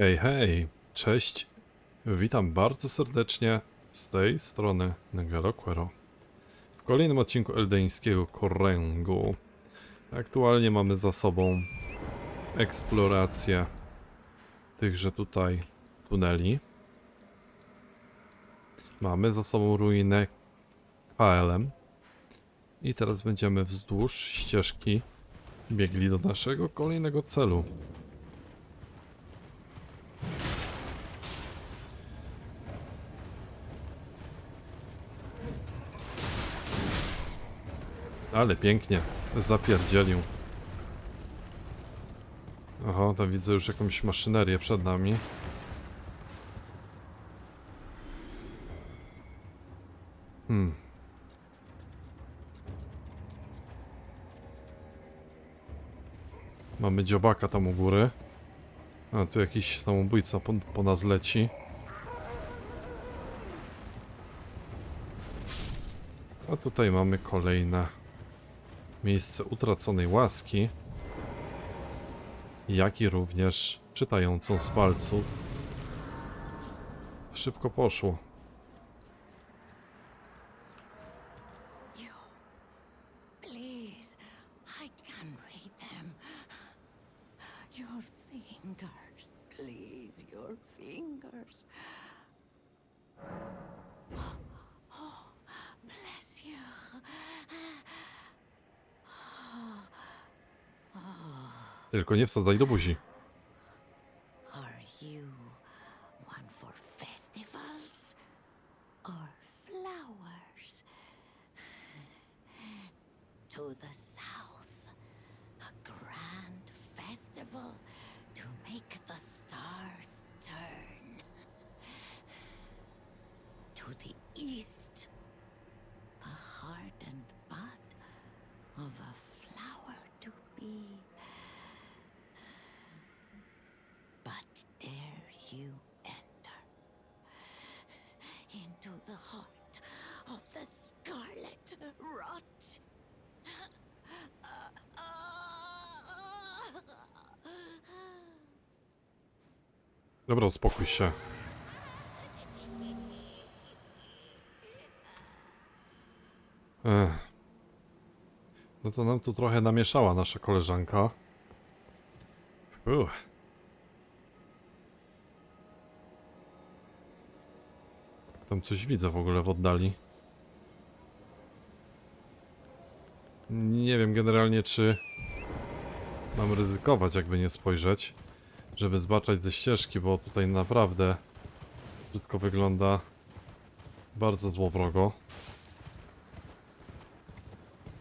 Hej, hej, cześć. Witam bardzo serdecznie z tej strony Negero Quero. W kolejnym odcinku eldeńskiego Koręgu. Aktualnie mamy za sobą eksplorację tychże tutaj tuneli. Mamy za sobą ruinę KLM. I teraz będziemy wzdłuż ścieżki biegli do naszego kolejnego celu. Ale pięknie. Zapierdzielił. Aha, tam widzę już jakąś maszynerię przed nami. Hmm. Mamy dziobaka tam u góry. A, tu jakiś samobójca po, po nas leci. A tutaj mamy kolejne miejsce utraconej łaski, jak i również czytającą z palców. Szybko poszło. Your fingers. Tylko nie wsadzaj do buzi. Are you one for festivals or flowers? To the south, a grand festival to make the stars turn. To the east, the heart and bud of a flower to be. But dare you enter into the heart of the scarlet rot? Dobra, uspokój się. Ech. No to nam tu trochę namieszała nasza koleżanka. Uch. Tam coś widzę w ogóle w oddali. Nie wiem generalnie czy mam ryzykować jakby nie spojrzeć żeby zbaczać ze ścieżki, bo tutaj naprawdę brzydko wygląda bardzo złowrogo.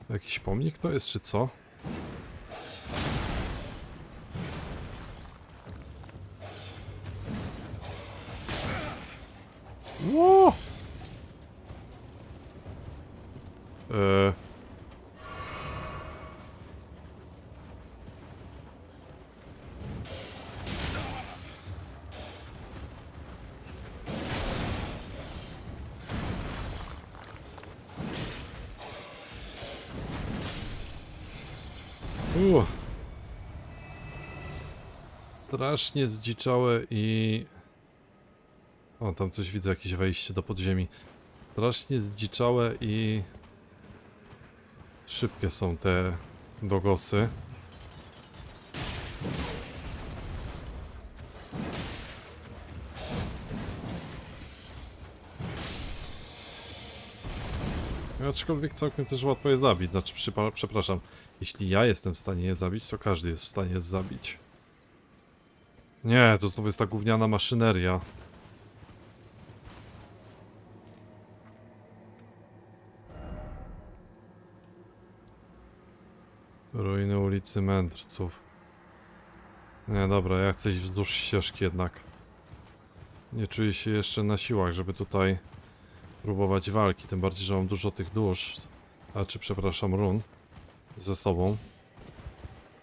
Jakiś pomnik to jest, czy co? Ło! Eee... Uuu. Strasznie zdziczałe i... O, tam coś widzę, jakieś wejście do podziemi. Strasznie zdziczałe i... Szybkie są te dogosy. Aczkolwiek całkiem też łatwo je zabić. Znaczy, przepraszam, jeśli ja jestem w stanie je zabić, to każdy jest w stanie je zabić. Nie, to znowu jest ta gówniana maszyneria. Ruiny ulicy Mędrców. Nie, dobra, ja chcę iść wzdłuż ścieżki jednak. Nie czuję się jeszcze na siłach, żeby tutaj próbować walki, tym bardziej, że mam dużo tych dusz, a czy przepraszam, run ze sobą.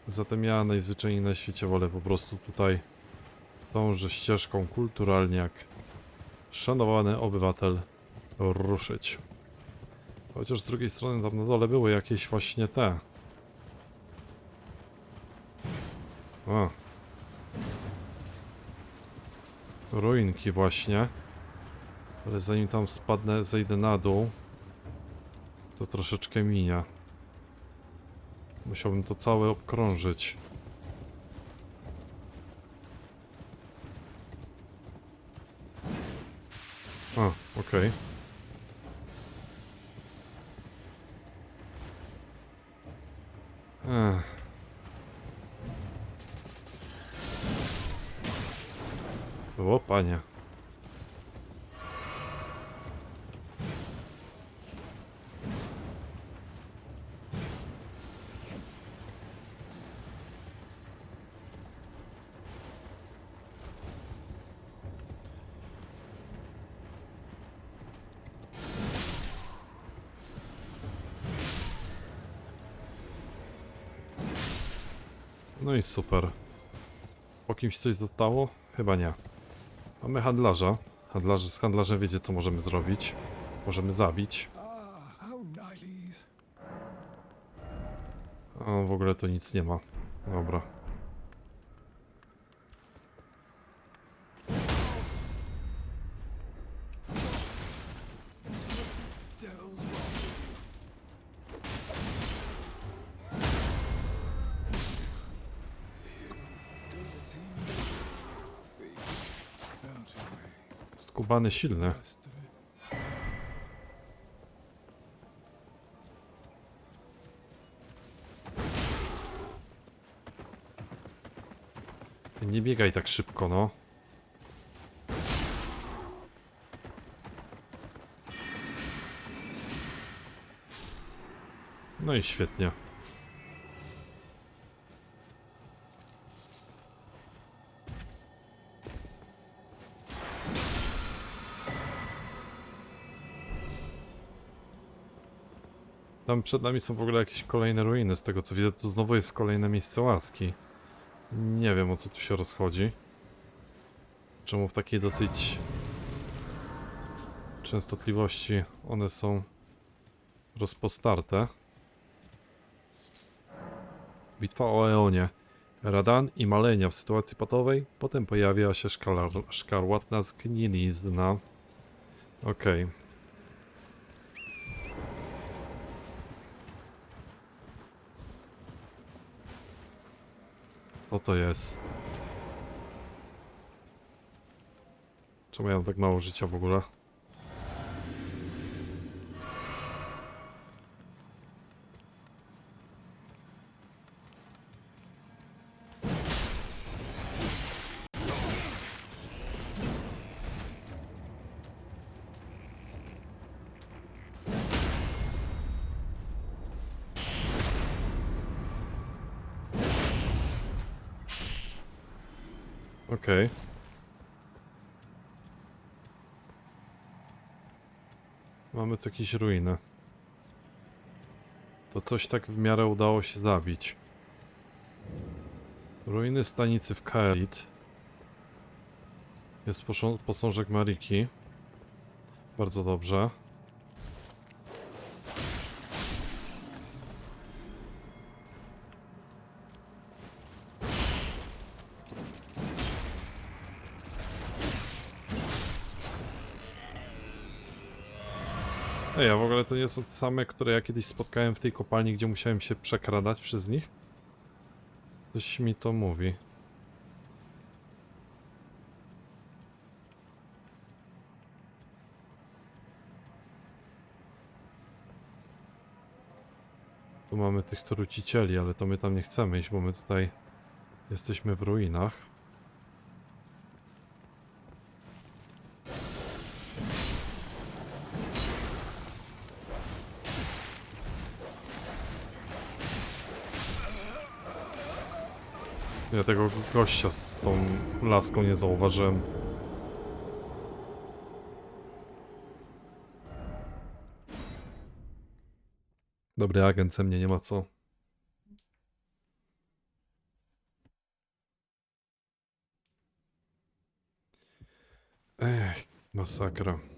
Zatem ja najzwyczajniej na świecie wolę po prostu tutaj tąże ścieżką kulturalnie jak szanowany obywatel ruszyć. Chociaż z drugiej strony tam na dole były jakieś właśnie te. O. ruinki właśnie. Ale zanim tam spadnę, zejdę na dół, to troszeczkę minia. Musiałbym to całe obkrążyć. A, okej. Ech. O, panie. No i super. Po kimś coś zostało? Chyba nie. Mamy handlarza. Handlarze z handlarzem wiecie co możemy zrobić. Możemy zabić. A w ogóle to nic nie ma. Dobra. Skubany silny. Nie biegaj tak szybko, no. No i świetnie. Tam przed nami są w ogóle jakieś kolejne ruiny, z tego co widzę, to znowu jest kolejne miejsce łaski. Nie wiem o co tu się rozchodzi. Czemu w takiej dosyć częstotliwości one są rozpostarte. Bitwa o Eonie. Radan i Malenia w sytuacji patowej. Potem pojawia się szkarłatna zgnilizna. Okej. Co to jest? Czemu ja mam tak mało życia w ogóle? Jakieś ruiny. To coś tak w miarę udało się zabić. Ruiny stanicy w Kaelit. Jest posą- posążek Mariki. Bardzo dobrze. Ej, a w ogóle to nie są te same, które ja kiedyś spotkałem w tej kopalni, gdzie musiałem się przekradać przez nich? Coś mi to mówi. Tu mamy tych trucicieli, ale to my tam nie chcemy iść, bo my tutaj jesteśmy w ruinach. Tego gościa z tą laską nie zauważyłem. Dobry agent ze mnie, nie ma co. Ech, masakra.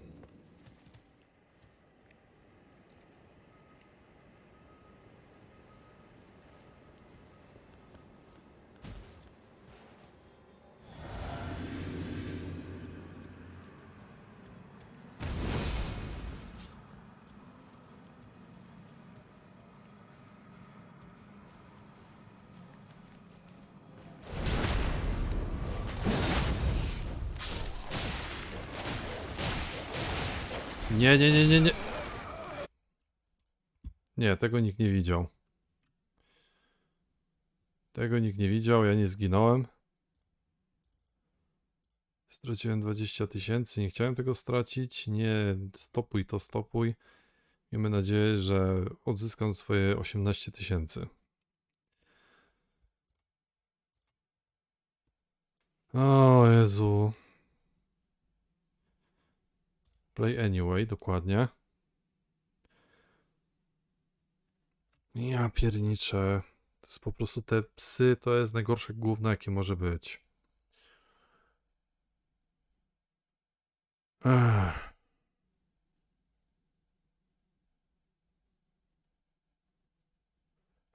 Nie, nie, nie, nie, nie. Nie, tego nikt nie widział. Tego nikt nie widział, ja nie zginąłem. Straciłem 20 tysięcy, nie chciałem tego stracić. Nie, stopuj to, stopuj. Miejmy nadzieję, że odzyskam swoje 18 tysięcy. O Jezu. Play anyway, dokładnie. Ja pierniczę. To jest po prostu te psy, to jest najgorsze gówno, jakie może być. Ech.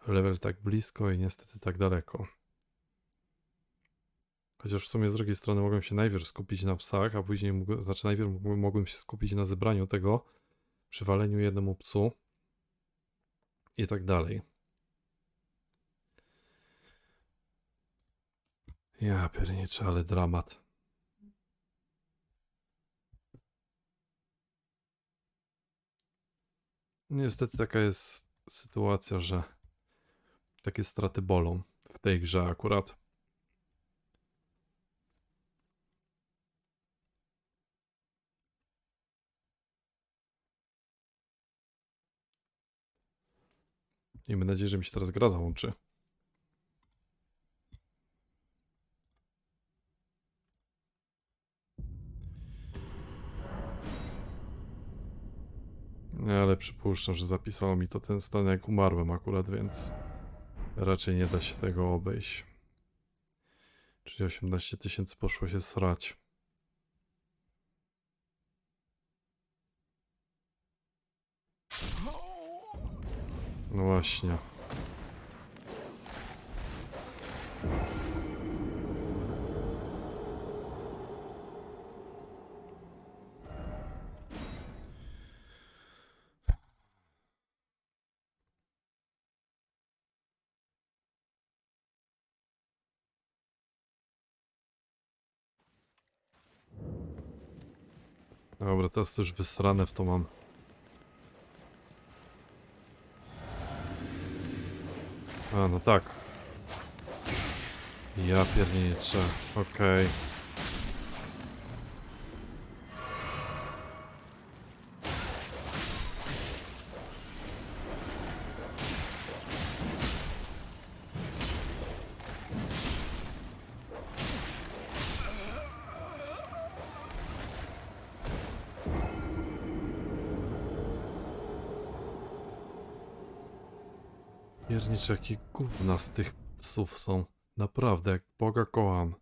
Level tak blisko i niestety tak daleko. Chociaż w sumie z drugiej strony mogłem się najpierw skupić na psach, a później, mógł- znaczy najpierw mogłem się skupić na zebraniu tego, przywaleniu jednemu psu i tak dalej. Ja pierniczę, ale dramat. Niestety taka jest sytuacja, że takie straty bolą w tej grze akurat. Miejmy nadzieję, że mi się teraz gra załączy. Ale przypuszczam, że zapisało mi to ten stan jak umarłem akurat, więc raczej nie da się tego obejść. Czyli 18 tysięcy poszło się srać. No właśnie. Dobra, teraz to już wysrane w to mam. A, no tak. Ja pierniczę. Okej. Piernicze, jakie gówna z tych psów są. Naprawdę, jak Boga kocham.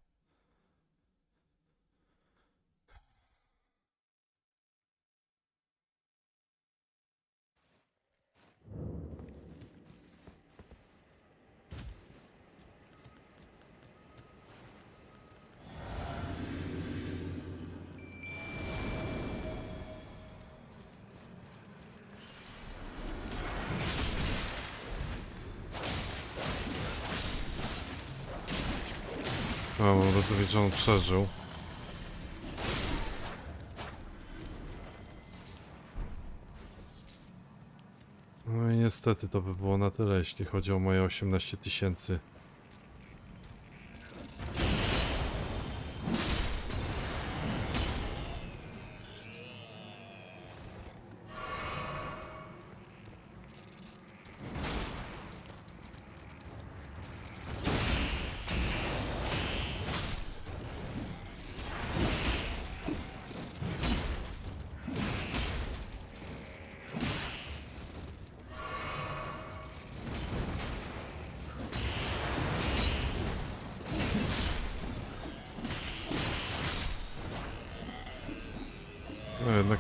A, mam wrażenie, że on przeżył. No i niestety to by było na tyle, jeśli chodzi o moje 18 tysięcy.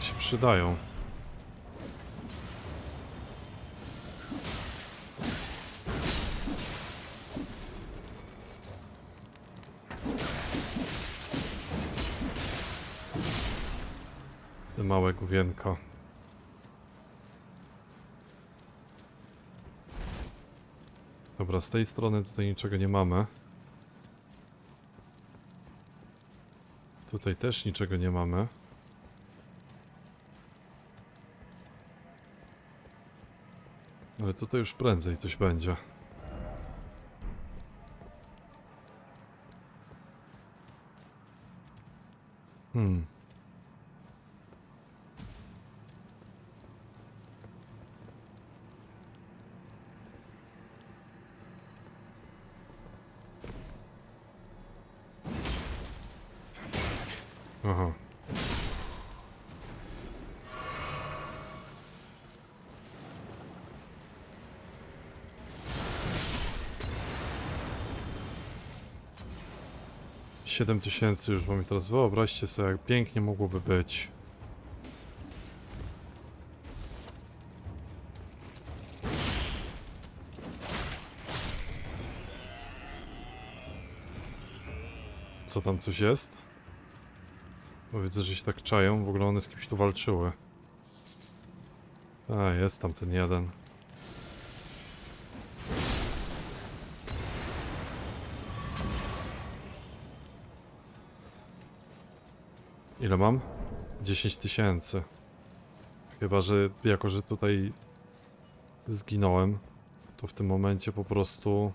Jednak się przydają. Te małe główienko. Dobra, z tej strony tutaj niczego nie mamy. Tutaj też niczego nie mamy. Ale tutaj już prędzej coś będzie. Hmm. 7000 już mam i teraz wyobraźcie sobie, jak pięknie mogłoby być. Co tam coś jest? Bo widzę, że się tak czają. W ogóle one z kimś tu walczyły. A, jest tam ten jeden. Ile mam? 10 tysięcy. Chyba, że jako, że tutaj zginąłem, to w tym momencie po prostu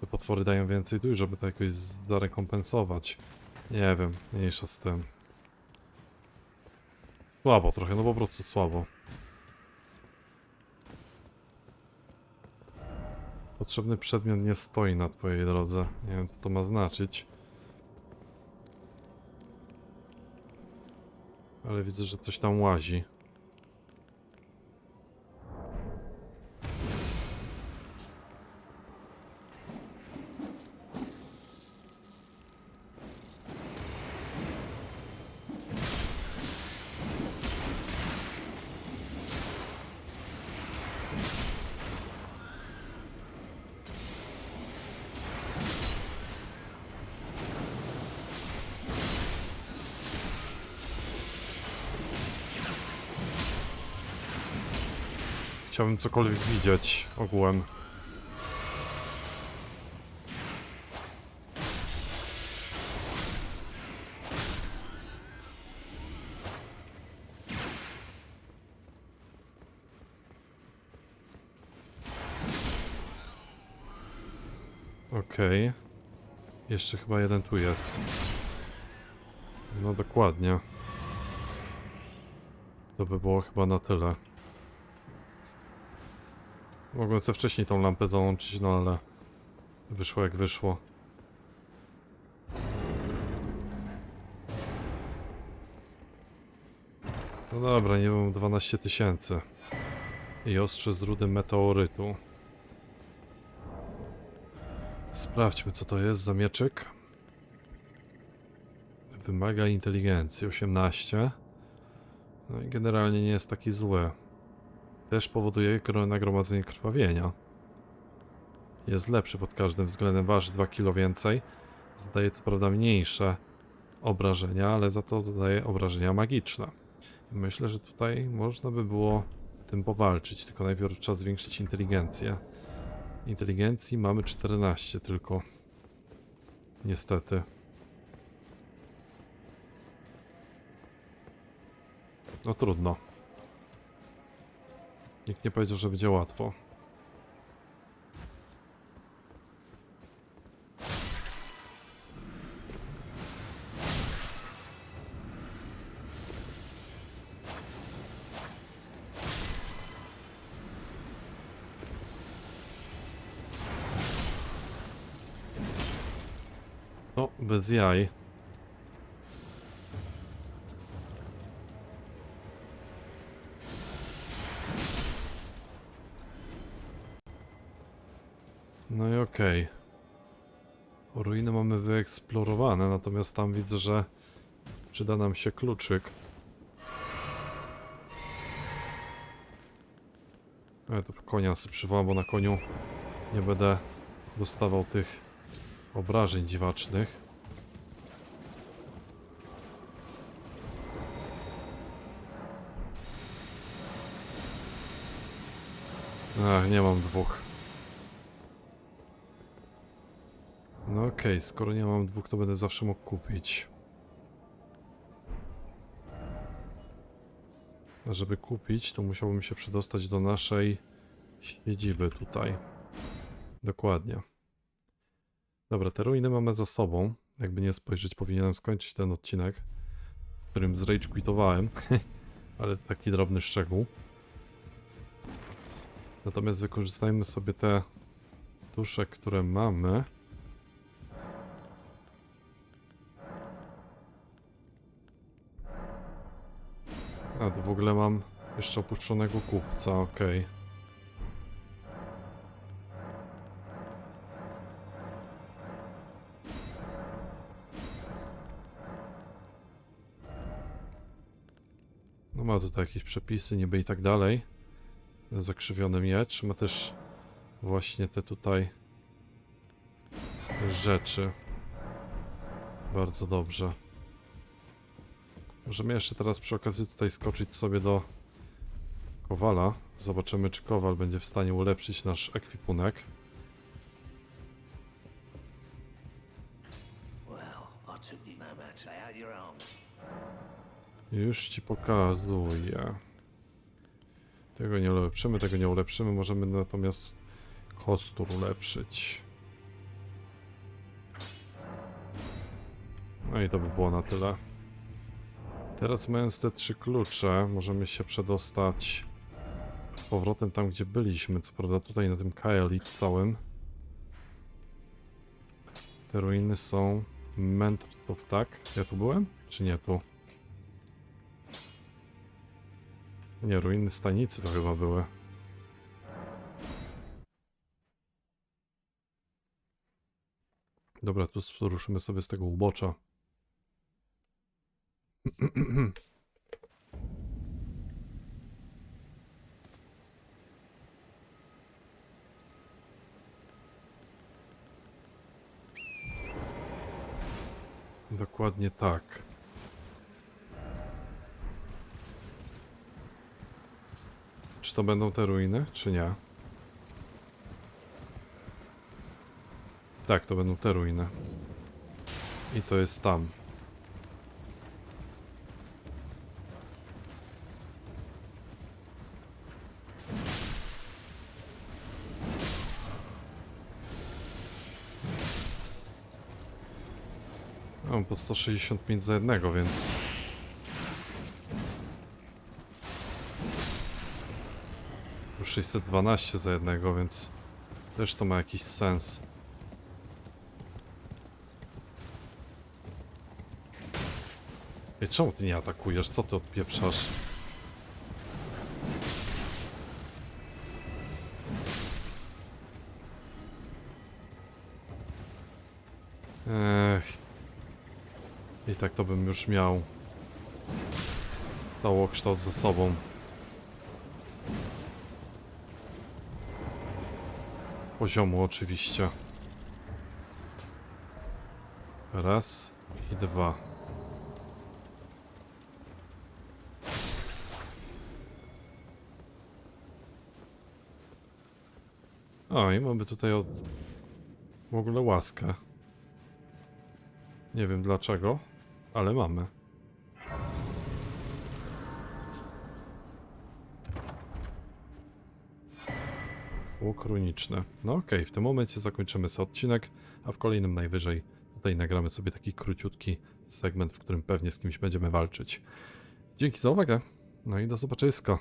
te potwory dają więcej dusz, żeby to jakoś zarekompensować. Nie wiem, mniejsza z tym. Słabo trochę, no po prostu słabo. Potrzebny przedmiot nie stoi na twojej drodze. Nie wiem, co to ma znaczyć. Ale widzę, że coś tam łazi. Chciałbym cokolwiek widzieć ogółem. Okej. Jeszcze chyba jeden tu jest. No dokładnie. To by było chyba na tyle. Mogłem sobie wcześniej tą lampę załączyć, no ale wyszło jak wyszło. No dobra, nie wiem, 12 tysięcy. I ostrze z rudy meteorytu. Sprawdźmy, co to jest za mieczyk. Wymaga inteligencji 18. No i generalnie nie jest taki zły też powoduje gro- nagromadzenie krwawienia. Jest lepszy pod każdym względem, waży 2 kg więcej. Zadaje co prawda mniejsze obrażenia, ale za to zadaje obrażenia magiczne. Myślę, że tutaj można by było tym powalczyć, tylko najpierw trzeba zwiększyć inteligencję. Inteligencji mamy 14 tylko. Niestety. No trudno. Nikt nie powiedział, że będzie łatwo. No, bez jaj. Natomiast tam widzę, że przyda nam się kluczyk. Ja to konia sobie przywołam, bo na koniu nie będę dostawał tych obrażeń dziwacznych. Ach, nie mam dwóch. Okej, skoro nie mam dwóch, to będę zawsze mógł kupić. A żeby kupić, to musiałbym się przedostać do naszej siedziby tutaj. Dokładnie. Dobra, te ruiny mamy za sobą. Jakby nie spojrzeć, powinienem skończyć ten odcinek, w którym zrage quitowałem. Ale taki drobny szczegół. Natomiast wykorzystajmy sobie te dusze, które mamy. W ogóle mam jeszcze opuszczonego kupca, okej. No ma tutaj jakieś przepisy, niby i tak dalej. Zakrzywiony miecz. Ma też właśnie te tutaj rzeczy. Bardzo dobrze. Możemy jeszcze teraz przy okazji tutaj skoczyć sobie do Kowala. Zobaczymy, czy Kowal będzie w stanie ulepszyć nasz ekwipunek. Już ci pokazuję. Tego nie ulepszymy, tego nie ulepszymy. Możemy natomiast kostur ulepszyć. No i to by było na tyle. Teraz mając te trzy klucze, możemy się przedostać z powrotem tam, gdzie byliśmy. Co prawda tutaj na tym Kaelit całym. Te ruiny są mędrców, tak? Ja tu byłem? Czy nie tu? Nie, ruiny stanicy to chyba były. Dobra, tu ruszymy sobie z tego ubocza. Dokładnie tak. Czy to będą te ruiny, czy nie? Tak, to będą te ruiny. I to jest tam. Mam po 165 za jednego, więc... Już 612 za jednego, więc też to ma jakiś sens. Ej, czemu ty nie atakujesz? Co ty odpieprzasz? Tak to bym już miał całokształt ze sobą. Poziomu oczywiście. Raz i dwa. O, i mamy tutaj od... w ogóle łaskę. Nie wiem dlaczego, ale mamy. Łuk. No okej, w tym momencie zakończymy sobie odcinek, a w kolejnym najwyżej tutaj nagramy sobie taki króciutki segment, w którym pewnie z kimś będziemy walczyć. Dzięki za uwagę, no i do zobaczyska.